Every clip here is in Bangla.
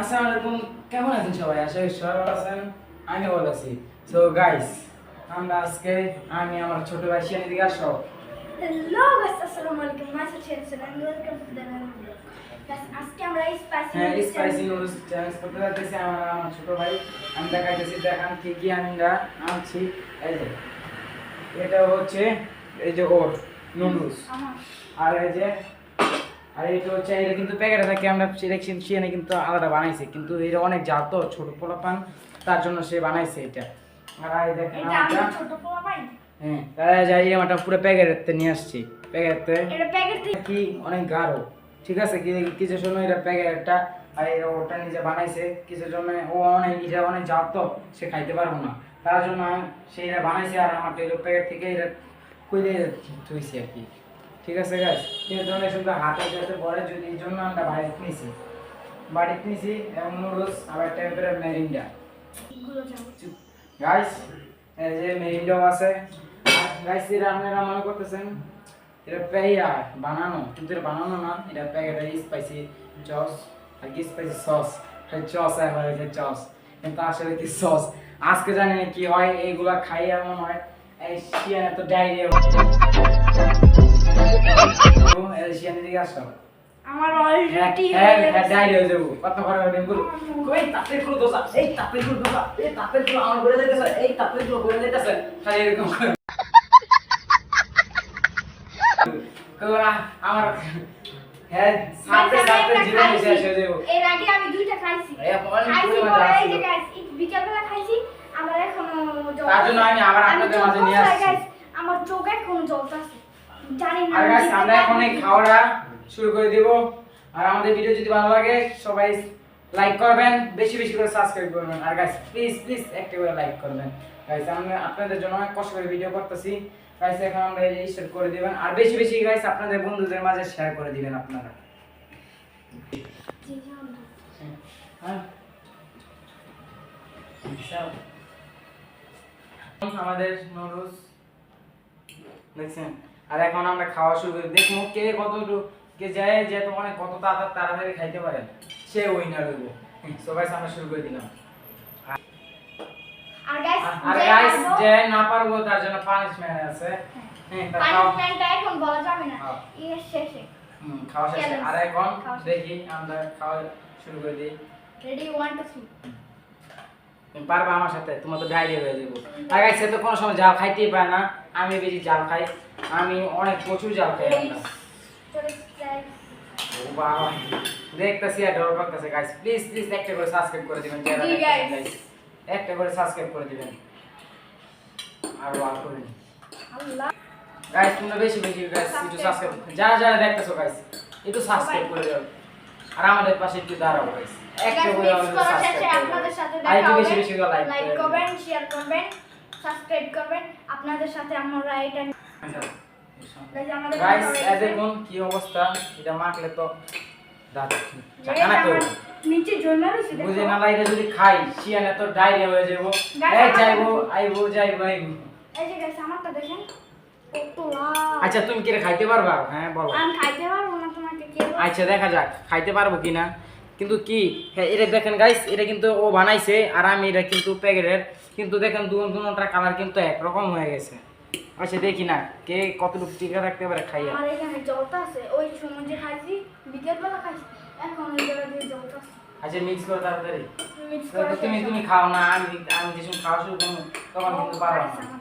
আসসালামু আলাইকুম। কেমন আছেন সবাই? আশা করি সবাই ভালো আছেন। আমি ভালো আছি। সো গাইস আমরা আজকে আমি আমার ছোট ভাই শিয়ানি দিকে আসো হ্যালো গাইস আসসালামু আলাইকুম। My section and welcome to the আজকে আমরা স্পাইসি হ্যাঁ স্পাইসি নুডলস চ্যালেঞ্জ করতে যাচ্ছি আমার আমার ছোট ভাই। আমি দেখাইতেছি দেখান কি কি আমরা আনছি। এই যে এটা হচ্ছে এই যে ওর নুডলস। আর এই যে আর এটা হচ্ছে এটা কিন্তু প্যাকেটে থাকে আমরা সিলেকশন শিয়ানে কিন্তু আলাদা বানাইছি। কিন্তু এটা অনেক জাল তো ছোট পোলাপান তার জন্য সে বানাইছে এটা। আর এই দেখেন পোলা হ্যাঁ তারা যাই আমারটা পুরো প্যাকেটেতে নিয়ে আসছি। প্যাকেটে এটা প্যাকেট কি অনেক গাঢ়। ঠিক আছে কিছু সময় এটা প্যাকেটটা আর এটা ওটা নিজে বানাইছে। কিছু জন্য ও অনেক এটা অনেক জাত তো সে খাইতে পারব না। তার জন্য আমি সেইটা বানাইছি আর আমার এটা প্যাকেট থেকে এটা কইলে ধুইছি আর কি। ঠিক আছে গাছ এর জন্য শুধু হাতে যাতে পরে যদি এই জন্য আমরা বাড়িতে নিয়েছি বাড়িতে নিয়েছি এবং নুডলস আবার টেম্পারের মেরিন্ডা গাইস এই যে মেরিন্ডাও আছে। গাইস এটা আপনারা মনে করতেছেন এটা পেয়া বানানো কিন্তু এটা বানানো না এটা প্যাকেটে স্পাইসি চস আর কি স্পাইসি সস চস একবার এটা চস কিন্তু আসলে কি সস আজকে জানি না কি হয় এইগুলা খাই এমন হয় এই শিয়ানে তো ডায়রিয়া শিয়ানের দিকে আসো। আমার হ্যাঁ অলরেডি হ্যাঁ হ্যাঁ ডায়রিয়া হয়ে যাব। কত ঘরে ঘরে গুলো এই তাপেরগুলো দোসা এই তাপেরগুলো দোসা এই তাপেরগুলো আমার ঘরে যাইতেছে এই তাপেরগুলো ঘরে যাইতেছে খালি এরকম আমার হ্যাঁ সাথে সাথে জীবন শেষ হয়ে যাব। এর আগে আমি দুইটা খাইছি। খাইছি পরে এই যে গাইস বিকালবেলা খাইছি আমার এখনও তার জন্য আমি আবার আপনাদের মাঝে নিয়ে আসছি। guys, আমার চোখ এখনও জ্বলতাছে জানি না আর গাইস আমরা এখন এই খাওয়াটা শুরু করে দিব। আর আমাদের ভিডিও যদি ভালো লাগে সবাই লাইক করবেন বেশি বেশি করে সাবস্ক্রাইব করবেন। আর গাইস প্লিজ প্লিজ একটা করে লাইক করবেন। গাইস আমি আপনাদের জন্য অনেক কষ্ট করে ভিডিও করতেছি। গাইস এখন আমরা করে দিবেন। আর বেশি বেশি গাইস আপনাদের বন্ধুদের মাঝে শেয়ার করে দিবেন আপনারা। আমরা। হ্যাঁ। আমাদের নুডলস দেখছেন? আর এখন আমরা খাওয়া শুরু করি। দেখব কে কত কে যায় যে তো অনেক কত তাড়াতাড়ি তাড়াতাড়ি খাইতে পারে। সে উইনার হইব। সবাই আমরা শুরু করে দিলাম। আর গাইস আর গাইস যে না পারব তার জন্য পানিশমেন্ট আছে। হ্যাঁ পানিশমেন্টটা এখন বলা যাবে না। এর শেষে। হুম, খাওয়া শেষে। আর এখন দেখি আমরা খাওয়া শুরু করে দিই। রেডি ওয়ান টু থ্রি তুমি পারবা আমার সাথে তোমার তো ডায়রিয়া হয়ে যাব। আর সে তো কোনো সময় জাল খাইতেই পারে না। আমি বেশি জাল খাই। আমি অনেক প্রচুর জাল খাই আমরা। দেখতেছি আর ডর করতেছে গাইস প্লিজ প্লিজ একটা করে সাবস্ক্রাইব করে দিবেন। একটা করে সাবস্ক্রাইব করে দিবেন। আর ওয়াল করেন গাইস তোমরা বেশি বেশি গাইস একটু সাবস্ক্রাইব যারা যারা দেখতেছো গাইস একটু সাবস্ক্রাইব করে দাও। আর আমাদের পাশে একটু দাঁড়াও গাইস আপনাদের সাথে দেখা হবে। লাইক করবেন। শেয়ার করবেন সাবস্ক্রাইব করবেন। আপনাদের সাথে আমরা এটা। দেখুন কি অবস্থা। এটা মাখলে তো। বুঝে না লাইরে যদি খাই শিয়ানে তো হয়ে যাব যাইবো আইবো যাইবো। আইবো। আচ্ছা তুমি কি খাইতে পারবা? হ্যাঁ বলো। আমি খাইতে পারব না তোমাকে আচ্ছা দেখা যাক। খাইতে পারব কিনা? কিন্তু কি? হ্যাঁ এটা দেখেন গাইস এটা কিন্তু ও বানাইছে আর আমি এটা কিন্তু প্যাকেটের কিন্তু দেখেন দু দুটার কালার কিন্তু একরকম হয়ে গেছে। আচ্ছা দেখি না কে কতটুকু টিকা রাখতে পারে খাইয়া। আমার এখানে জলটা আছে ওই খাইছি বিকেলবেলা খাইছি এখন ওই জলটা আছে। আচ্ছা মিক্স করে তাড়াতাড়ি। মিক্স তো তুমি তুমি খাও না আমি আমি যে সময় খাওয়া শুরু করব তখন কিন্তু পারো। না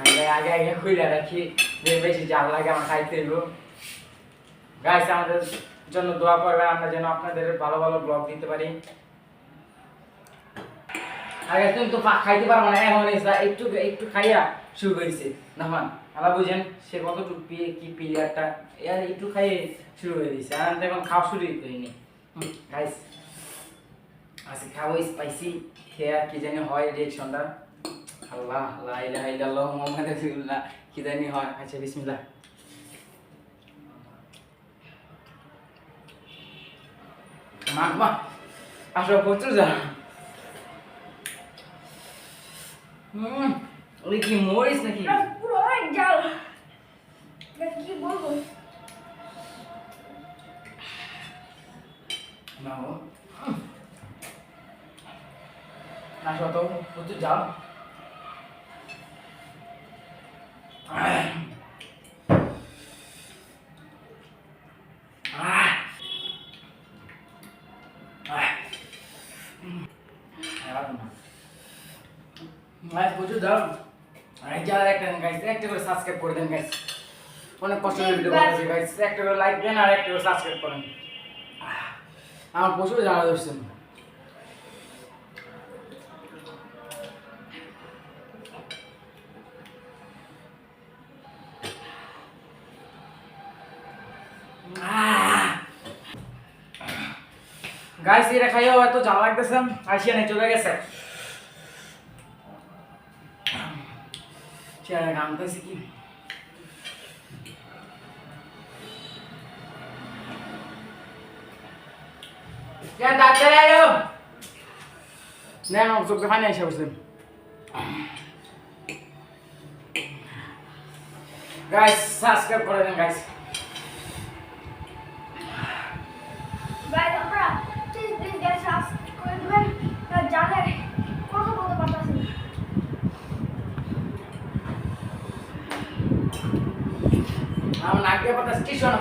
আগে আগে আগে খুইলা রাখি যে বেশি জাল লাগে আমার খাইতে হইব। গাইস আমাদের জন্য দোয়া করবেন, আমরা যেন আপনাদের ভালো ভালো ব্লগ দিতে পারি। আগে তুমি তো খাইতে পারব না, এখন একটু একটু খাইয়া শুরু করেছে। না মান আলা বুঝেন, সে কতটুকু পিয়ে, কি প্লেয়ারটা আর একটু খাইয়ে শুরু করে দিয়েছে আর এখন খাওয়া শুরুই করিনি। গাইস আজকে খাব স্পাইসি খেয়ে কি জানি হয় রিয়েকশনটা আল্লাহ, লা ইলাহা ইল্লাল্লাহ মুহাম্মাদ রাসূলুল্লাহ, কি জানি হয়। আচ্ছা বিসমিল্লাহ। মা মা আসো প্রচুর যা হুম ওই কি মরিস নাকি পুরো অনেক জাল কি বলব নাও না শত প্রচুর যাও বুঝু দাও। আর যারা একটা গাইস একটা করে সাবস্ক্রাইব করে দেন গাইস অনেক কষ্ট করে ভিডিও করতেছি গাইস একটা করে লাইক দেন আর একটা করে সাবস্ক্রাইব করেন। আমার প্রচুর জানা ধরছেন গাইস এটা খাইও, এত জ্বালা লাগতেছে। আসিয়া নাই, চলে গেছে। চেয়ারে ঘামতেছে কি? ডাক্তার না না চোখে পানি এসে বসে গাইস সাবস্ক্রাইব করে দেন গাইস Guys, আপনারা প্লিজ প্লিজ গ্যাস সাবস্ক্রাইব করে দেবেন জানে কথা বলতে পারতেছি না আমার নাক দিয়ে পাতা স্টেশন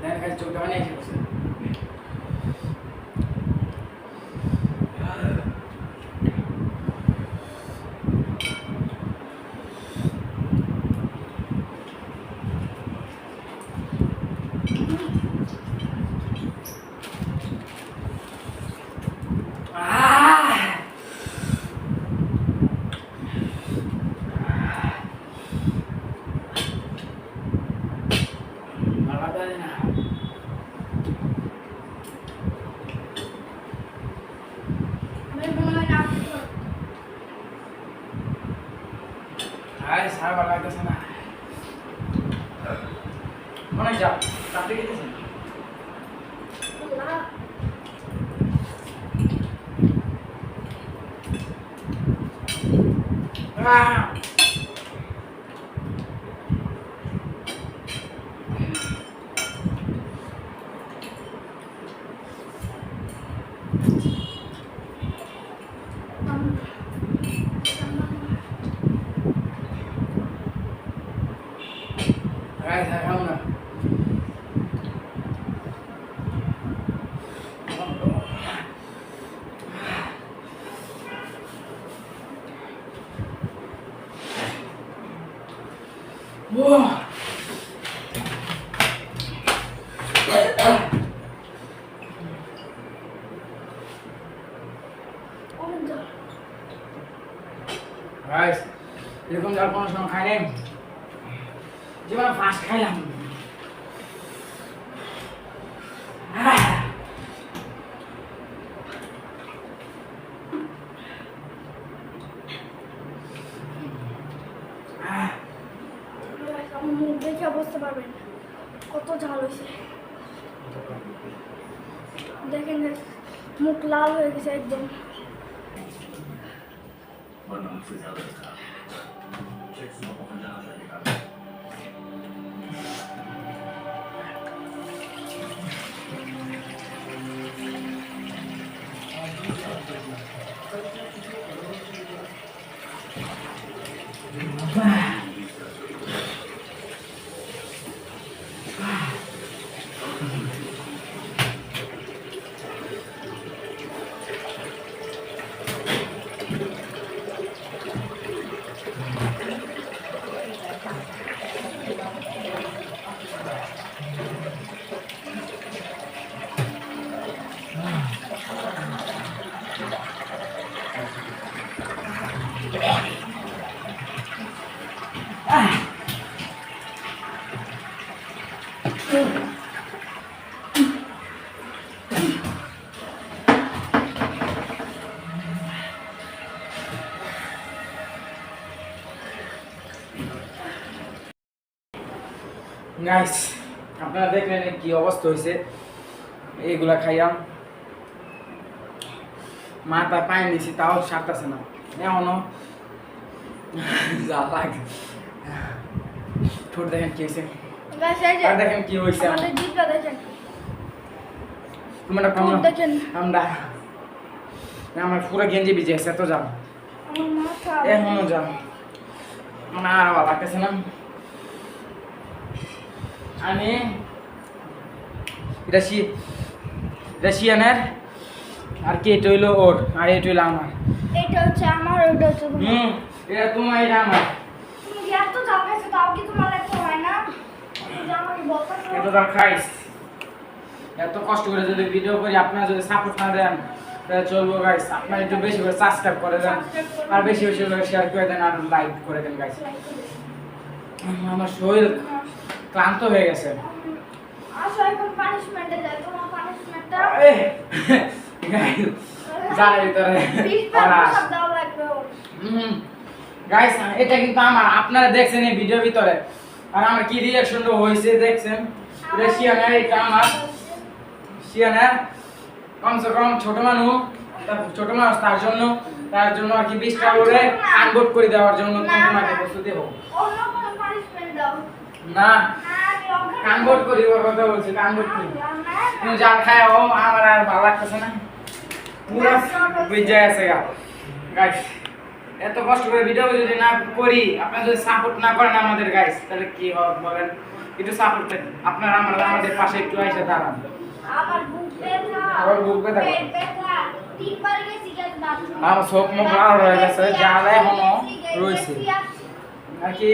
দেন গাইস চোখে Ah! এরকম জল কোনো সময় খাই নাই জীবনে ফার্স্ট খাইলাম আহ! আহ! আমার মুখ দেখে না কত ঝাল হয়েছে দেখেন মুখ লাল হয়ে গেছে একদম গাইস আপনারা দেখলেন কি অবস্থা হয়েছে। এইগুলা খাইয়া মাথা পানি দিছি তাও সারতেছে না। এখনও যা লাগে। ঠোঁট দেখেন কি হয়েছে। আর দেখেন কি হয়েছে আমার। আমাদের জিভটা দেখেন তোমরা দেখেন আমরা আমার পুরো গেঞ্জি ভিজে গেছে এত যাও এখনও যাও মানে আর ভালো লাগতেছে না। আমি এটা শি এটা শিয়ানের আর কি এটা হইল ওর আর এটা হইল আমার। এটা হচ্ছে আমার ওটা হচ্ছে হুম এটা তোমার এটা আমার। তুমি এত চাপ খাইছো তাও কি তোমার লাগতে হয় না? এত দাম খাইস। এত কষ্ট করে যদি ভিডিও করি আপনারা যদি সাপোর্ট না দেন তাহলে চলবো গাইস আপনারা একটু বেশি করে সাবস্ক্রাইব করে দেন। আর বেশি বেশি করে শেয়ার করে দেন আর লাইক করে দেন গাইস আমার শরীর ক্লান্ত হয়ে গেছে। গাইস এটা কিন্তু আমার আপনারা দেখছেন এই ভিডিওর ভিতরে। আর আমার কি রিয়াকশনটা হয়েছে দেখছেন? এটা শিয়ানের আমার শিয়ানের কমসে কম ছোট মানুষ ছোট মানুষ তার জন্য তার জন্য আর কি বিশটা করে আনবোর্ড করে দেওয়ার জন্য না, তোমাকে না। প্রস্তুতি দাও। না। না, কানবোর্ড করি ওর কথা বলছি কানবোর্ড করি। না, না, তুমি যা খায় ও আমার আর ভালো লাগতেছে না। পুরো বুঝে গেছে গা। গাইস এত কষ্ট করে ভিডিও যদি না করি আপনারা যদি সাপোর্ট না করেন আমাদের গাইস তাহলে কি হবে বলেন? একটু সাপোর্ট আপনারা আমরা আমাদের পাশে একটু এসে দাঁড়ান। আমার বুক ব্যথা আমার বুক ব্যথা। পেট ব্যথা তিনবার গেছি গেছি বাথরুমে। আমার চোখ মুখ লাল হয়ে গেছে জালে এখনও রয়েছে। আর কি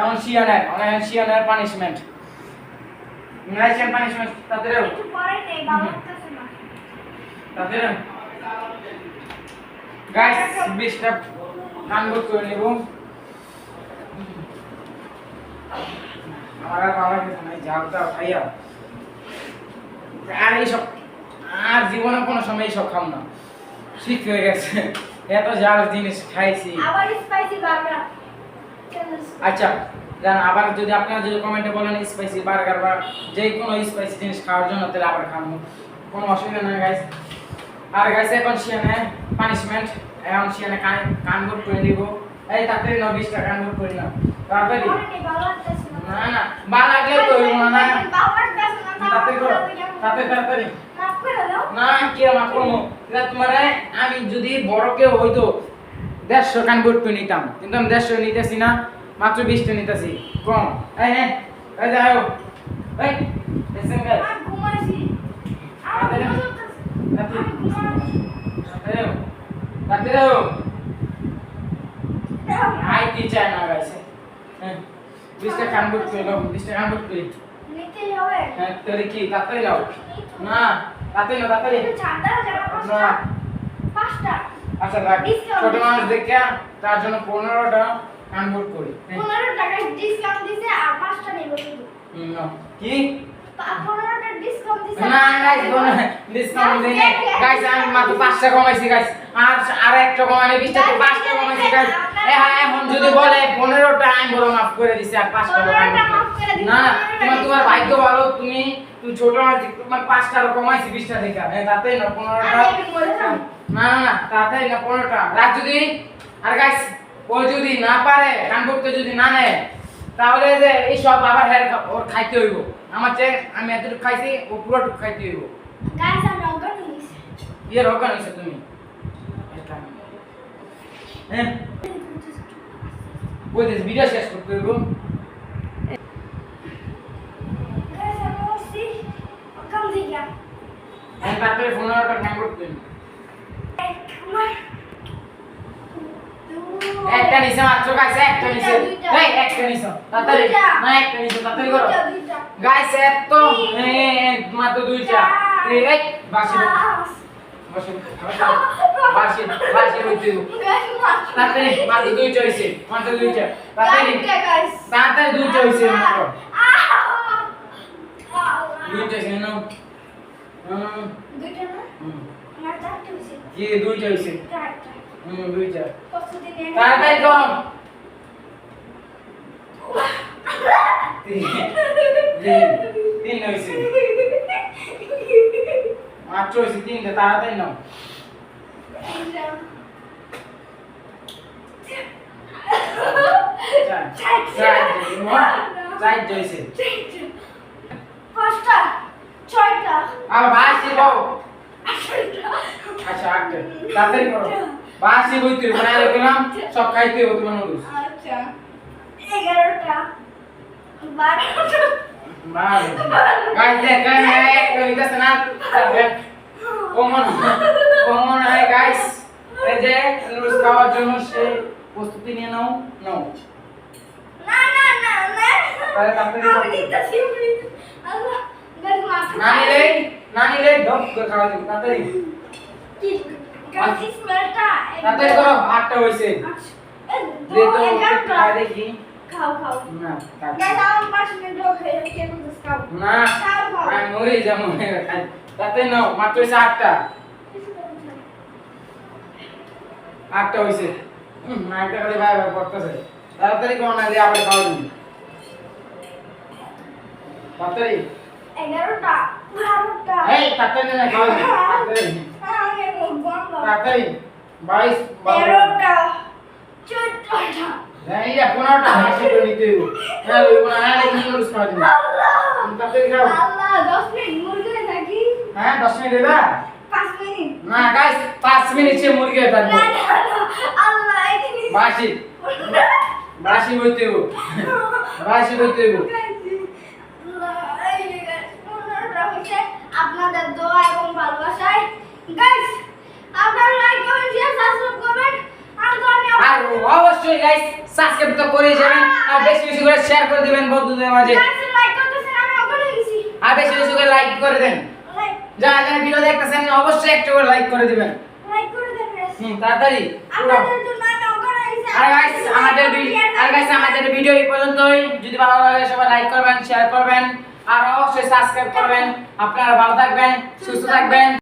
এমন শিয়ানের অনেক শিয়ানের পানিশমেন্ট ইংরেজিয়ান পানিশমেন্ট তাদেরও একটু পরে নেই, ভালো তাদের গাইস বিশটা কানবোর্ড করে নেব। আমার আর ভালো লাগছে না এই ঝালটা খাইয়া। আর এইসব আর জীবনে কোনো সময় এইসব খাম না। ঠিক হয়ে গেছে। এত ঝাল জিনিস খাইছি। আবার স্পাইসি বার্গার আচ্ছা জান আবার যদি আপনারা যদি কমেন্টে বলেন স্পাইসি বার্গার বা যে কোনো স্পাইসি জিনিস খাওয়ার জন্য তাহলে আবার খাব। কোনো অসুবিধা নেই গাইস আর গাইস এখন শিয়ানে পানিশমেন্ট এখন শিয়ানে কান কানবোর্ড করে দিব এই তাড়াতাড়ি ন বিশটা কানবোর্ড করে নাও। তাড়াতাড়ি। পরে নেই, ভালো লাগতেছে না। না বা লাগলে তো হইব না। তাড়াতাড়ি করো ভালো তাড়াতাড়ি। না কি আমার করব তোমার আমি যদি বড় কেউ হইতো দেড়শো কান করতে নিতাম। কিন্তু আমি দেড়শো নিতেছি না মাত্র বিশটা নিতেছি। কম। এই হ্যাঁ এই আই কি চায় না গাইছে। হ্যাঁ বিশটা কান করতে বিশটা কান করতে তাহলে কি তাড়াতাড়ি যাও। না তাড়াতাড়ি নাও তাড়াতাড়ি। না। পাঁচটা। আচ্ছা রাখ ছোট মানুষ দেখে তার জন্য পনেরোটা কানবোর্ড করি। হ্যাঁ। পনেরো টাকা ডিসকাউন্ট দিছে আর পাঁচটা নেব। কি? পা- পনেরোটা ডিসকাউন্ট দিছে না গাইস ডিসকাউন্ট দিই গাইস আমি মাত্র পাঁচটা কমাইছি গাইস আর একটা কমাইছি গাইস এখন যদি বলে আমি বলো মাফ করে দিছি আর না না তোমার তোমার ভাগ্য ভালো তুমি তুমি ছোট তোমার পাঁচটা কমাইছি বিশটা থেকে হ্যাঁ তাতেই না পনেরোটা। আমি একটু না না না তাড়াতাড়ি না পনেরোটা। রাত যদি আর গাইস ও যদি না পারে কান করতে যদি না নেয় তাহলে যে এই সব আবার হ্যাঁ ওর খাইতে হইব। আমার চেয়ে আমি এতটুকু খাইছি ও পুরোটুকু খাইতে হইব। ইয়ে রকম হয়েছে তুমি? হ্যাঁ? ওই যে ভিডিও শেষ করতে হইব। আমি তারপরে পনেরোটা কান করতে হইব এক আমার দুই, একটা নিছে মাত্র গাইছে একটা নিছে দুইটা, এই একটা নিছো তাড়াতাড়ি দুইটা। না একটা নিছো তাড়াতাড়ি করো দুইটা, দুইটা। গাইছে এত এই মাত্র দুইটা এই এই বাসি পাঁচ। বাসি বাসি বাসি হইতে হইব গাইস, মাত্র তাড়াতাড়ি মাত্র দুইটা হইছে মাত্র দুইটা তাড়াতাড়ি চারটে গাইস। তাড়াতাড়ি দুইটা হইছে মাত্র আহ! দুইটা হইছে না হুম দুইটা না? হুম আমার চারটে হয়েছে। কি দুইটা হইছে চারটা। হুম দুইটা তাড়াতাড়ি কম তিন হইছে মাত্র হইছে তিনটা তাড়াতাড়ি নাও পাঁচটা ছয়টা আর বাসি বাবু আচ্ছা আটটা তাড়াতাড়ি করো বাসি বইতে আর গেলাম সব খাইতে হবে তোমার নুডলস আচ্ছা এগারোটা বারোটা। গাইস দেখেন এক কইতাছে না কমন কমন হয় গাইস। এই যে নুডলস খাওয়ার জন্য সে প্রস্তুতি নিয়ে নাও নাও। না না না না। তাহলে তাড়াতাড়ি করো। আল্লাহ, না নিলে না নিলে ধপ করে খাওয়া তাড়াতাড়ি। তাড়াতাড়ি করো আটটা এ, যে তো খাই দেখি। খাও খাও। না মিনিট খাও। খাও খাও। আমি মরে যাব তাড়াতাড়ি নাও মাত্র আটটা। আটটা করে ভাই ভাই করতেছে তাড়াতাড়ি করো না যে আবার খাওয়া দিন তাড়াতাড়ি। এগারোটা বারোটা। এই তাড়াতাড়ি না খাওয়া তাড়াতাড়ি। আমি তাড়াতাড়ি। বাইশ তেরোটা চোদ্দটা। হ্যাঁ এই যে পনেরোটা হাসি করে নিতে হ্যাঁ ওই কোনো হ্যাঁ কি করছ খাওয়া দিন আল্লাহ! তাড়াতাড়ি খাও। আল্লাহ দশ মিনিট মুরগি থাকি। হ্যাঁ দশ মিনিট দেবা পাঁচ মিনিট। না গাইস পাঁচ মিনিট সে মুরগি না না না আল্লাহ এখানে বাসি। বাসি বইতে বাসি বইতে হইব আপনাদের দোয়া এবং ভালোবাসায় গাইস আপনারা লাইক কমেন্ট শেয়ার সাবস্ক্রাইব করবেন আর তো আমি আর অবশ্যই গাইস সাবস্ক্রাইব তো করে যাবেন। আর বেশি বেশি করে শেয়ার করে দিবেন বন্ধুদের মাঝে। আর বেশি বেশি করে লাইক করে দেন। যারা যারা ভিডিও দেখতেছেন অবশ্যই একটা করে লাইক করে দিবেন। লাইক করে দেন হুম তাড়াতাড়ি আর গাইস আমাদের আর গাইস আমাদের ভিডিও এই পর্যন্তই। যদি ভালো লাগে সবাই লাইক করবেন শেয়ার করবেন। আর অবশ্যই সাবস্ক্রাইব করবেন। আপনারা ভালো থাকবেন সুস্থ থাকবেন।